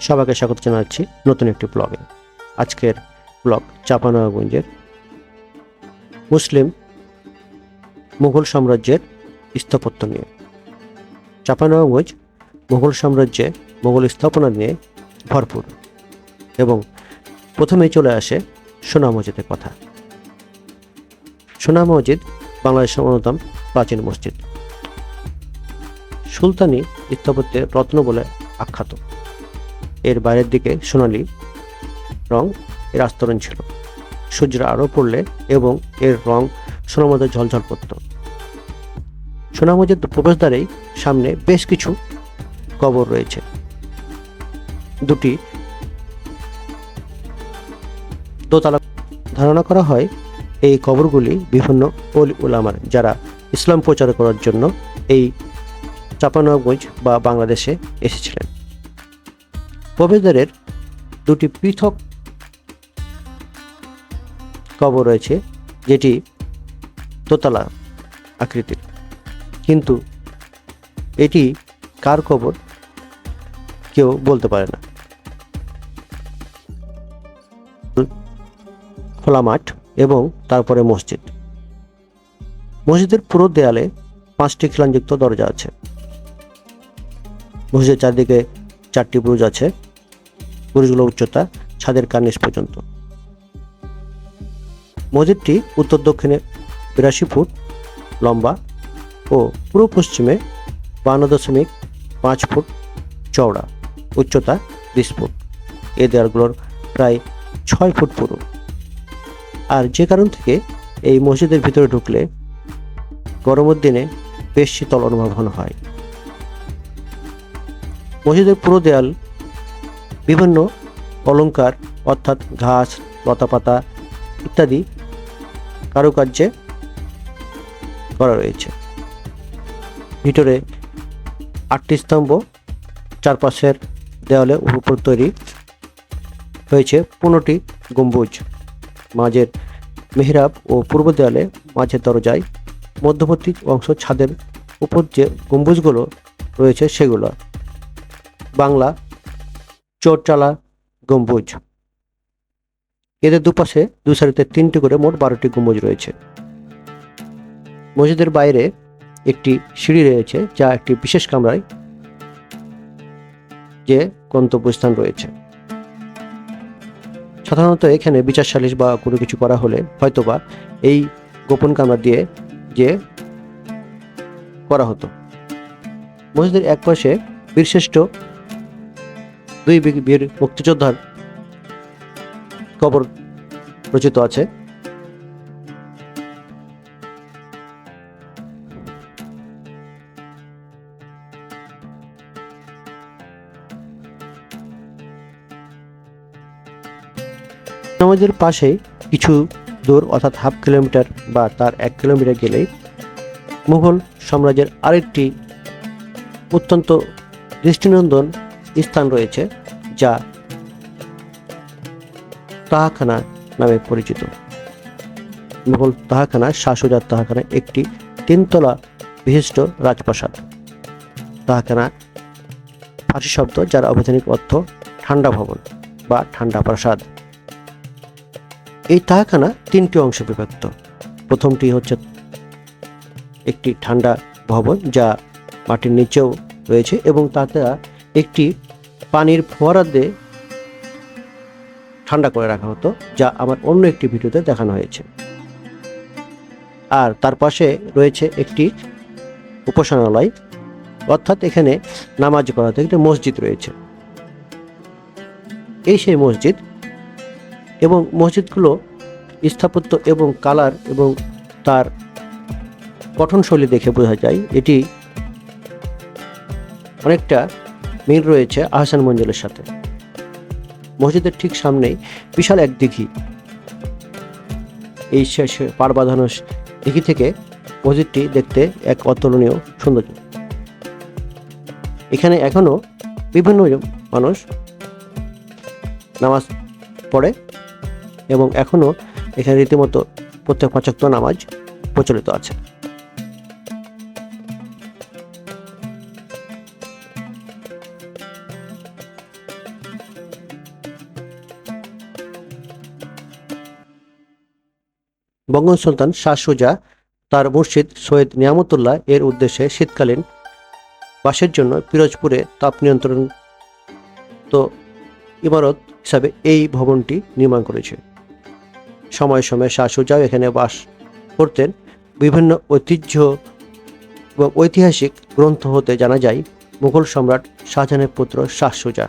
সবাইকে স্বাগত জানাচ্ছি নতুন একটি ব্লগে। আজকের ব্লগ চাপানগঞ্জের মুসলিম মুঘল সাম্রাজ্যের স্থাপত্য নিয়ে। চাপানগঞ্জ মুঘল সাম্রাজ্যে মুঘল স্থাপনা নিয়ে ভরপুর এবং প্রথমেই চলে আসে সোনা মসজিদের কথা। সোনা মসজিদ বাংলাদেশের অন্যতম প্রাচীন মসজিদ। সুলতানি স্থাপত্যের রত্ন বলে আখ্যাত। এর বাইরের দিকে সোনালি রং এর আস্তরণ ছিল। সূর্যের আলো পড়লে এবং এর রং সোনার ঝলঝল করত। সোনা মসজিদ প্রবেশদ্বারেই সামনে বেশ কিছু কবর রয়েছে। দুটি দোতলা ধারণা করা হয়, এই কবরগুলি বিভিন্ন ওলি উলামার যারা ইসলাম প্রচার করার জন্য এই চাপানগঞ্জ বা বাংলাদেশে এসেছিলেন। প্রবেশদ্বারের দুটি পৃথক কবর রয়েছে, যেটি দোতলা আকৃতির। কিন্তু এটি কার কবর? কেউ বলতে পারে না। খোলা মাঠ এবং তারপরে মসজিদ। মসজিদের পুরো দেয়ালে পাঁচটি খিলানযুক্ত দরজা আছে। মসজিদের চারদিকে চারটি বুরুজ আছে। বুরুজগুলোর উচ্চতা ছাদের কার্নিশ পর্যন্ত। মসজিদটি উত্তর দক্ষিণে বিরাশি ফুট লম্বা ও পূর্ব পশ্চিমে বান্ন দশমিক পাঁচ ফুট চওড়া, উচ্চতা বিশ ফুট। এ দেয়ালগুলোর প্রায় ছয় ফুট পুরো। আর যে কারণ থেকে এই মসজিদের ভিতরে ঢুকলে গরমের দিনে বেশ শীতল অনুভব হয়। মসজিদের পুরো দেয়াল বিভিন্ন অলংকার অর্থাৎ ঘাস, লতাপাতা ইত্যাদি কারুকার্যে করা রয়েছে। ভিতরে আটটি স্তম্ভ, চারপাশের দেওয়ালে উপর তৈরি হয়েছে পনেরোটি গম্বুজ। মাঝের মেহরাব ও পূর্ব দেয়ালে মাঝের দরজায় মধ্যবর্তী অংশ ছাদের উপর যে গম্বুজগুলো রয়েছে সেগুলো। বাংলা চোরচালা, গম্বুজ। এদের দুপাশে, দু সারিতে তিনটি করে মোট বারোটি গম্বুজ রয়েছে। মসজিদের বাইরে একটি সিঁড়ি রয়েছে, যা একটি বিশেষ কামরায় যে গন্তব্যস্থান রয়েছে। সাধারণত এখানে বিচার সালিশ বা কোনো কিছু করা হলে হয়তোবা এই গোপন কামরা দিয়ে যে করা হতো। মসজিদের এক পাশে বীরশ্রেষ্ঠ দুই বীর- মুক্তিযোদ্ধার কবর রচিত আছে। আমাদের পাশে কিছু দূর অর্থাৎ হাফ কিলোমিটার বা তার এক কিলোমিটার গেলেই মুঘল সাম্রাজ্যের আরেকটি অত্যন্ত দৃষ্টিনন্দন স্থান রয়েছে যা তাহাখানা নামে পরিচিত। মুঘল তাহাখানা শাহসুজার তাহাখানা একটি তিনতলা বিশিষ্ট রাজপ্রাসাদ। তাহাখানা ফার্সি শব্দ যার আবিধানিক অর্থ ঠান্ডা ভবন বা ঠান্ডা প্রাসাদ। এই তাহাখানা তিনটি অংশে বিভক্ত। প্রথমটি হচ্ছে একটি ঠান্ডা ভবন যা মাটির নিচেও রয়েছে এবং তাতে একটি পানির ফোয়ারা দিয়ে ঠান্ডা করে রাখা হতো, যা আমার অন্য একটি ভিডিওতে দেখানো হয়েছে। আর তার পাশে রয়েছে একটি উপাসনালয়, অর্থাৎ এখানে নামাজ করা একটি মসজিদ রয়েছে। এই সেই মসজিদ এবং মসজিদগুলো স্থাপত্য এবং কালার এবং তার গঠনশৈলী দেখে বোঝা যায়। এটি অনেকটা মিল রয়েছে আহসান মঞ্জিলের সাথে। মসজিদের ঠিক সামনেই বিশাল এক দিঘি। এই শেষে পার বাঁধানো দিঘি থেকে মসজিদটি দেখতে এক অতুলনীয় সৌন্দর্য। এখানে এখনও বিভিন্ন মানুষ নামাজ পড়ে এবং এখনও এখানে রীতিমতো প্রত্যেক পাঁচক্ত নামাজ প্রচলিত আছে। বঙ্গন সুলতান শাহ সুজা তার মুর্শিদ সৈয়দ নিয়ামতুল্লাহ এর উদ্দেশ্যে শীতকালীন বাসের জন্য পিরোজপুরে তাপ নিয়ন্ত্রণ তো ইমারত হিসাবে এই ভবনটি নির্মাণ করেছে। সময়ে সময়ে শাহ সুজাও এখানে বাস করতেন। বিভিন্ন ঐতিহ্য এবং ঐতিহাসিক গ্রন্থ হতে জানা যায়, মুঘল সম্রাট শাহজাহানের পুত্র শাহ সুজা।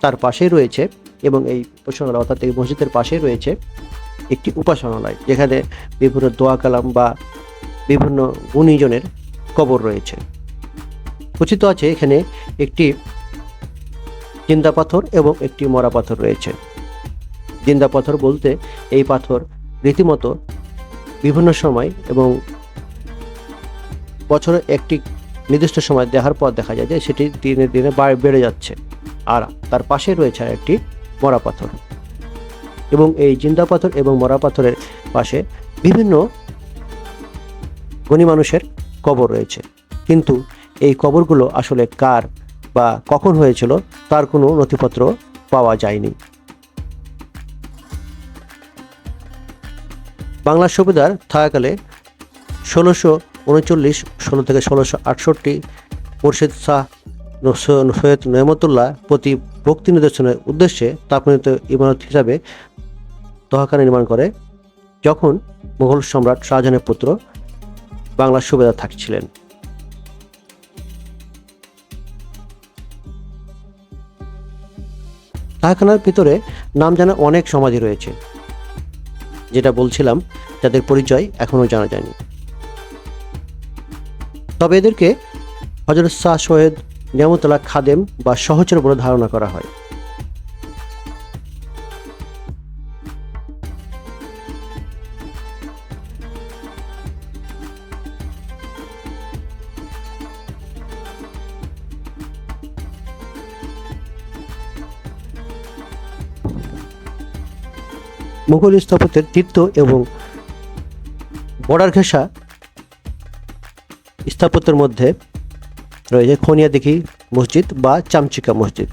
তার পাশেই রয়েছে এবং এই উপাসনালয় অর্থাৎ এই মসজিদের পাশেই রয়েছে একটি উপাসনালয়, যেখানে বিভিন্ন দোয়া কালাম বা বিভিন্ন গুণীজনের কবর রয়েছে। কথিত আছে এখানে একটি জিন্দা পাথর এবং একটি মরা পাথর রয়েছে। জিন্দা পাথর বলতে এই পাথর রীতিমতো বিভিন্ন সময় এবং বছরে একটি নির্দিষ্ট সময় দেখার পর দেখা যায় যে সেটি দিনে দিনে বেড়ে যাচ্ছে। আর তার পাশে রয়েছে একটি মরা পাথর। এবং এই জিন্দা পাথর এবং মরা পাথরের পাশে বিভিন্ন গণী মানুষের কবর রয়েছে। কিন্তু এই কবরগুলো আসলে কার বা কখন হয়েছিল তার কোনো নথিপত্র পাওয়া যায়নি। বাংলা সুবিধার থাকাকালে ষোলোশো উনচল্লিশ, ষোলো থেকে ষোলোশো আটষট্টি মুর্শিদ শাহ সৈয়দ নেমতুল্লাহ প্রতি ভক্তি নিদর্শনের উদ্দেশ্যে তাপনিত ইমারত হিসাবে তহাখানা নির্মাণ করে, যখন মুঘল সম্রাট শাহজাহানের পুত্র বাংলার সুবেদার থাকছিলেন। তাহাখানার ভিতরে নাম জানা অনেক সমাধি রয়েছে, যেটা বলছিলাম, যাদের পরিচয় এখনও জানা যায়নি। তবে এদেরকে হজরত শাহ সৈয়দ নিয়ামতুল্লাহ খাদেম বা সহচর বলে ধারণা করা হয়। মুঘল স্থাপত্যের তীর্থ এবং বর্ডার ঘেঁষা স্থাপত্যের মধ্যে রয়েছে খনিয়াদিঘি মসজিদ বা চামচিকা মসজিদ।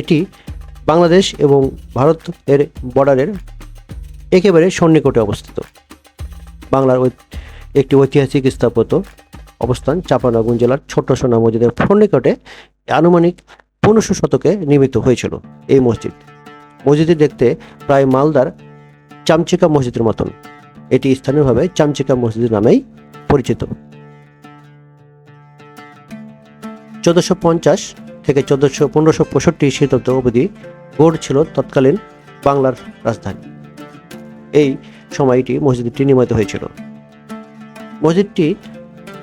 এটি বাংলাদেশ এবং ভারত এর বর্ডারের একেবারে সন্নিকটে অবস্থিত। বাংলার একটি ঐতিহাসিক স্থাপত্য অবস্থান চাঁপানগর জেলার ছোট সোনা মসজিদের সন্নিকটে আনুমানিক পনেরোশো শতকে নির্মিত হয়েছিল এই মসজিদ। মসজিদটি দেখতে প্রায় মালদার চামচিকা মসজিদের মতন। এটি স্থানীয়ভাবে চামচিকা মসজিদ নামেই পরিচিত। চোদ্দশো পঞ্চাশ থেকে চোদ্দশো, পনেরোশো পঁয়ষট্টি শীতাব্দ অবধি গড় ছিল তৎকালীন বাংলার রাজধানী। এই সময়টি মসজিদটি নির্মিত হয়েছিল। মসজিদটি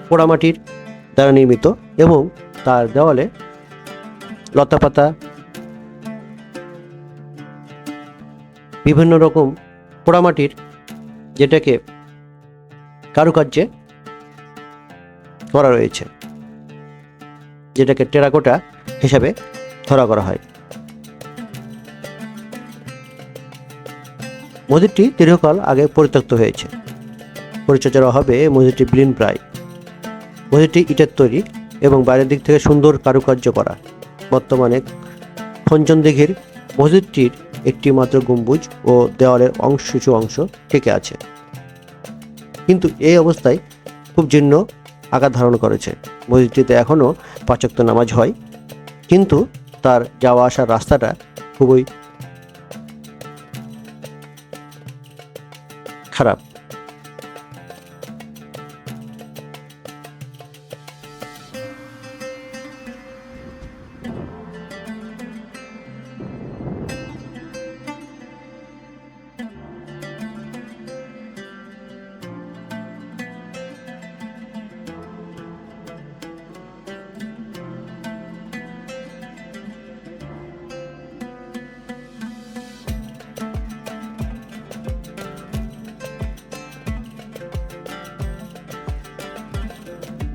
পোড়ামাটির দ্বারা নির্মিত এবং তার দেওয়ালে লতাপাতা, বিভিন্ন রকম পোড়ামাটির যেটাকে কারুকার্যে করা রয়েছে। যেটাকে টেরাকোটা হিসাবে ধরা করা হয়। মসজিদটি দীর্ঘকাল আগে পরিত্যক্ত হয়েছে। পরিচর্যার অভাবে মসজিদটি বিলীন প্রায়। মসজিদটি ইটের তৈরি এবং বাইরের দিক থেকে সুন্দর কারুকার্য করা। বর্তমানে খঞ্জন দিঘির মসজিদটির একটি মাত্র গম্বুজ ও দেওয়ালের অংশ কিছু অংশ টিকে আছে। কিন্তু এই অবস্থায় খুব জীর্ণ আকার ধারণ করেছে। মসজিদটিতে এখনও পাচক্ত নামাজ হয় কিন্তু তার যাওয়া আসার রাস্তাটা খুবই খারাপ।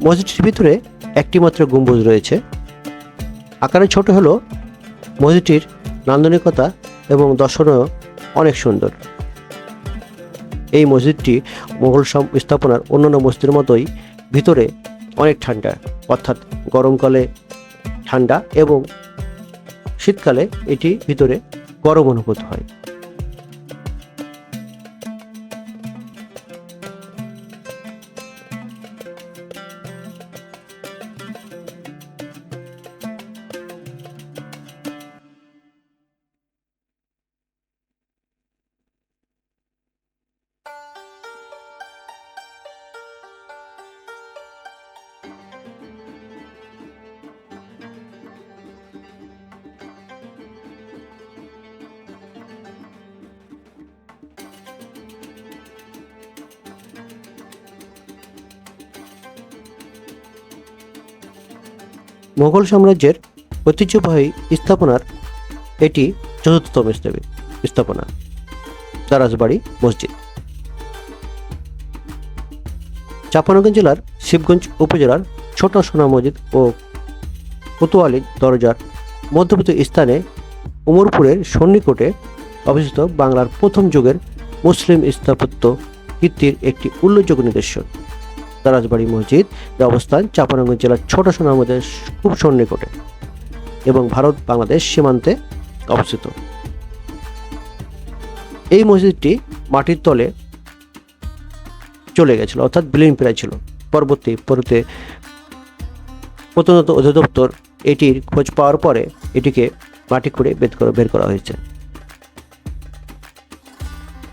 মসজিদটির ভিতরে একটি মাত্র গম্বুজ রয়েছে। আকারে ছোট হলেও মসজিদটির নান্দনিকতা এবং দর্শনও অনেক সুন্দর। এই মসজিদটি মোগল স্থাপনার অন্যান্য মসজিদের মতোই ভিতরে অনেক ঠান্ডা, অর্থাৎ গরমকালে ঠান্ডা এবং শীতকালে এটি ভিতরে গরম অনুভূত হয়। মোগল সাম্রাজ্যের ঐতিহ্যবাহী স্থাপনার এটি চতুর্থতম স্থাপনা দারাজবাড়ি মসজিদ। চাপানগঞ্জ জেলার শিবগঞ্জ উপজেলার ছোট সোনা মসজিদ ও কোতোয়ালি দরজার মধ্যবর্তী স্থানে উমরপুরের সন্নিকটে অবস্থিত বাংলার প্রথম যুগের মুসলিম স্থাপত্য কীর্তির একটি উল্লেখযোগ্য নিদর্শন। দারাজবাড়ি মসজিদ। এর অবস্থান চাপানগঞ্জ জেলার ছোট সোনা মসজিদের খুব সন্নিকটে এবং ভারত বাংলাদেশ সীমান্তে অবস্থিত। এই মসজিদটি মাটির তলে চলে গেছিল, অর্থাৎ বিলীন প্রায় ছিল। পরবর্তী পরতে প্রত্নত অধিদপ্তর এটির খোঁজ পাওয়ার পরে এটিকে মাটি খুঁড়ে বের করা বের করা হয়েছে।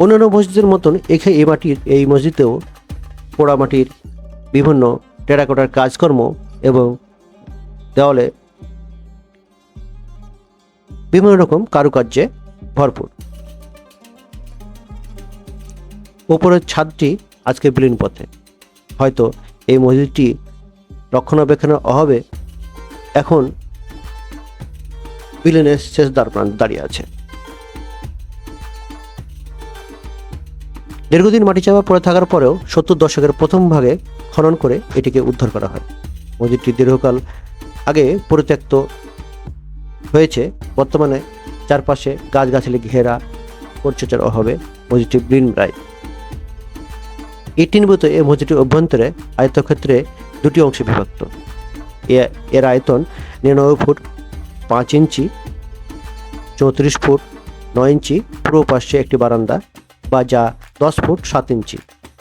অন্যান্য মসজিদের মতন এখানে এই মাটির, এই মসজিদেও পোড়ামাটির বিভিন্ন টেরাকোটার কাজকর্ম এবং দেওয়ালে বিভিন্ন রকম কারুকার্যে ভরপুর। উপরের ছাদটি আজকে বিলীন পথে। হয়তো এই মসজিদটি রক্ষণাবেক্ষণের অভাবে এখন বিলেনের শেষ দ্বার প্রান্তে দাঁড়িয়ে আছে। দীর্ঘদিন মাটি চাপা পড়ে থাকার পরেও সত্তর দশকের প্রথম ভাগে খনন করে এটিকে উদ্ধার করা হয়। মসজিদটি দীর্ঘকাল আগে পরিত্যক্ত হয়েছে। বর্তমানে চারপাশে গাছগাছালি, ঘেরা, পরিচর্যার অভাবে মসজিদটি ব্রিন রায় ইটি নির্মিত এই মসজিদটির অভ্যন্তরে আয়তক্ষেত্রে দুটি অংশে বিভক্ত। এর আয়তন নিরানব্বই ফুট পাঁচ ইঞ্চি, চৌত্রিশ ফুট নয় ইঞ্চি, পূর্ব পাশে একটি বারান্দা বা যা দশ ফুট সাত ইঞ্চি।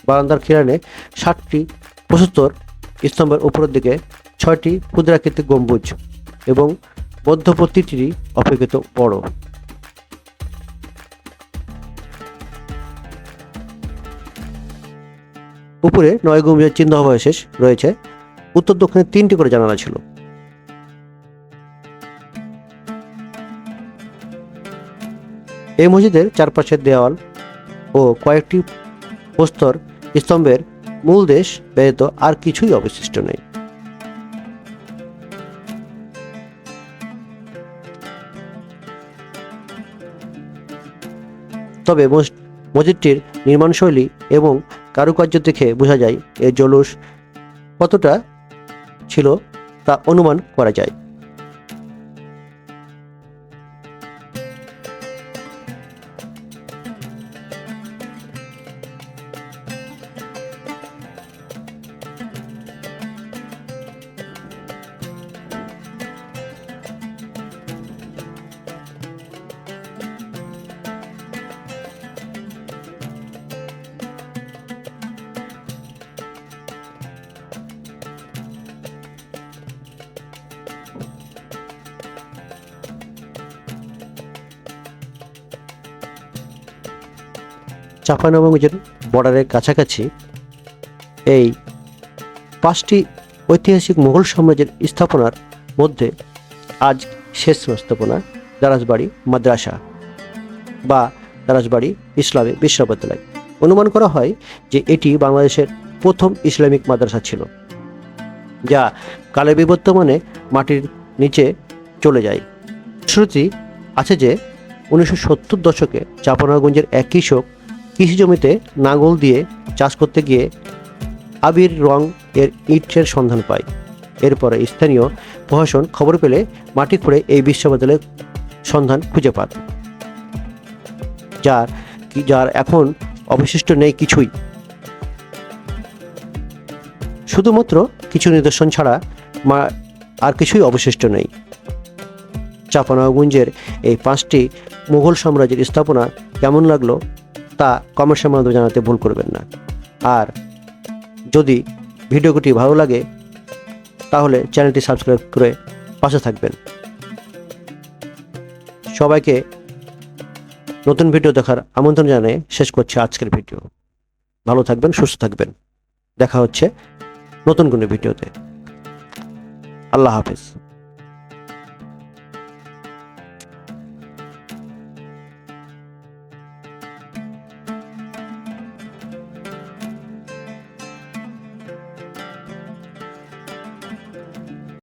বারান্দার খিলানে ষাটটি পঁচাত্তর স্তম্ভের উপরের দিকে ছয়টি ক্ষুদ্রাকৃতিক গম্বুজ এবং মধ্য প্রতিটি অপেক্ষিত বড়। উপরে নয় গম্বুজের চিহ্ন অবশেষ রয়েছে। উত্তর দক্ষিণে তিনটি করে জানালা ছিল। এই মসজিদের চারপাশের দেওয়াল ও কয়েকটি প্রস্তর স্তম্ভের মূল দেশ ব্যতীত আর কিছুই অবশিষ্ট নেই। তবে মস- মসজিদটির নির্মাণশৈলী এবং কারুকার্য দেখে বোঝা যায়, এর জলুস কতটা ছিল তা অনুমান করা যায়। চাঁপানবাবগঞ্জের বর্ডারের কাছাকাছি এই পাঁচটি ঐতিহাসিক মুঘল সাম্রাজ্যের স্থাপনার মধ্যে আজ শেষ স্থাপনা দারাজবাড়ি মাদ্রাসা বা দারাজবাড়ি ইসলামী বিশ্ববিদ্যালয়। অনুমান করা হয় যে এটি বাংলাদেশের প্রথম ইসলামিক মাদ্রাসা ছিল, যা কালে বিবর্তমানে মাটির নিচে চলে যায়। শ্রুতি আছে যে উনিশশো সত্তর দশকে চাপানাগঞ্জের এক কৃষক কৃষি জমিতে নাঙল দিয়ে চাষ করতে গিয়ে আবির রং এর ইটের সন্ধান পায়। এরপরে স্থানীয় প্রশাসন খবর পেলে মাটি খুঁড়ে এই বিশ্ববিদ্যালয়ের সন্ধান খুঁজে পান। যার যার এখন অবশিষ্ট নেই কিছুই। শুধুমাত্র কিছু নিদর্শন ছাড়া মা, আর কিছুই অবশিষ্ট নেই। চাপানাগঞ্জের এই পাঁচটি মুঘল সাম্রাজ্যের স্থাপনা কেমন লাগল তা কমেন্টের মাধ্যমে জানাতে ভুল করবেন না। আর যদি ভিডিওটি ভালো লাগে, তাহলে চ্যানেলটি সাবস্ক্রাইব করে পাশে থাকবেন। সবাইকে নতুন ভিডিও দেখার আমন্ত্রণ জানিয়ে শেষ করছি আজকের ভিডিও। ভালো থাকবেন, সুস্থ থাকবেন। দেখা হচ্ছে নতুন কোনো ভিডিওতে। আল্লাহ হাফিজ।